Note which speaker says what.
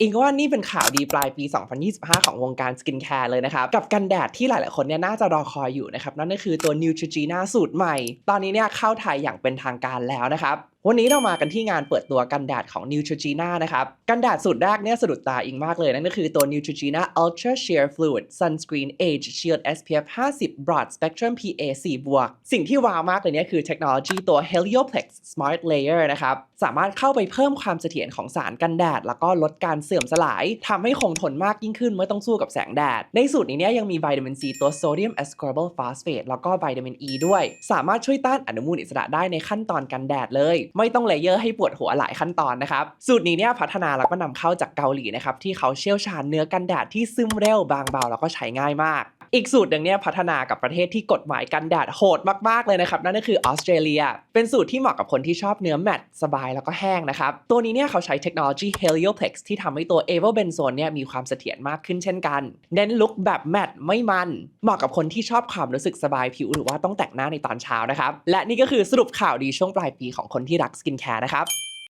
Speaker 1: อิงก็ว่านี่เป็นข่าวดีปลายปี 2025 ของวงการสกินแคร์เลยนะครับ กับกันแดดที่หลาย ๆ คนเนี่ยน่าจะรอคอยอยู่นะครับ นั่นก็คือตัว Neutrogena สูตรใหม่ ตอนนี้เนี่ยเข้าไทยอย่างเป็นทางการแล้วนะครับ วันนี้เรามากันที่งานเปิดตัวกันแดดของ Neutrogena นะครับ กันแดดสูตรแรกเนี่ยสะดุดตาอิงมากเลย นั่นก็คือตัว Neutrogena Ultra Sheer Fluid Sunscreen Age Shield SPF 50 Broad Spectrum PA 4บวกสิ่งที่ว้าวมากเลยเนี่ยคือเทคโนโลยีตัว Helioplex Smart Layer นะครับ สามารถเข้าไปเพิ่มความเสถียรของสารกันแดด แล้วก็ลดการเสื่อมสลายทำให้คงทนมากยิ่งขึ้นเมื่อต้องสู้กับแสงแดด ในสูตรนี้เนี่ยยังมีวิตามินซีตัว Sodium Ascorbate Phosphate แล้วก็วิตามิน E ด้วย สามารถช่วยต้านอนุมูลอิสระได้ในขั้นตอนกันแดดเลยไม่ต้องเลเยอร์ให้ปวดหัวหลายขั้นตอนนะครับ สูตรนี้เนี่ยพัฒนาแล้วก็นำเข้าจากเกาหลีนะครับที่เขาเชี่ยวชาญเนื้อกันแดดที่ซึมเร็วบางเบาแล้วก็ใช้ง่ายมาก อีกสูตรหนึ่งเนี่ยพัฒนากับประเทศที่กฎหมายกันแดดโหดมากๆเลยนะครับนั่นก็คือออสเตรเลีย เป็นสูตรที่เหมาะกับคนที่ชอบเนื้อแมตต์สบายแล้วก็แห้งนะครับ ตัวนี้เนี่ยเขาใช้เทคโนโลยี Helioplex ที่ทำให้ตัว a v o b e n z o n e เนี่ยมีความเสถียรมากขึ้นเช่นกัน เน้นลุคแบบแมตต์ไม่มัน เหมาะกับคนที่ชอบความรู้สึกสบายผิวหรือว่าต้องแต่งหน้าในตอนเช้านะครับและนี่ก็คือสรุปข่าวดีช่วงปลายปีของคนที่รักสกินแคร์นะครับ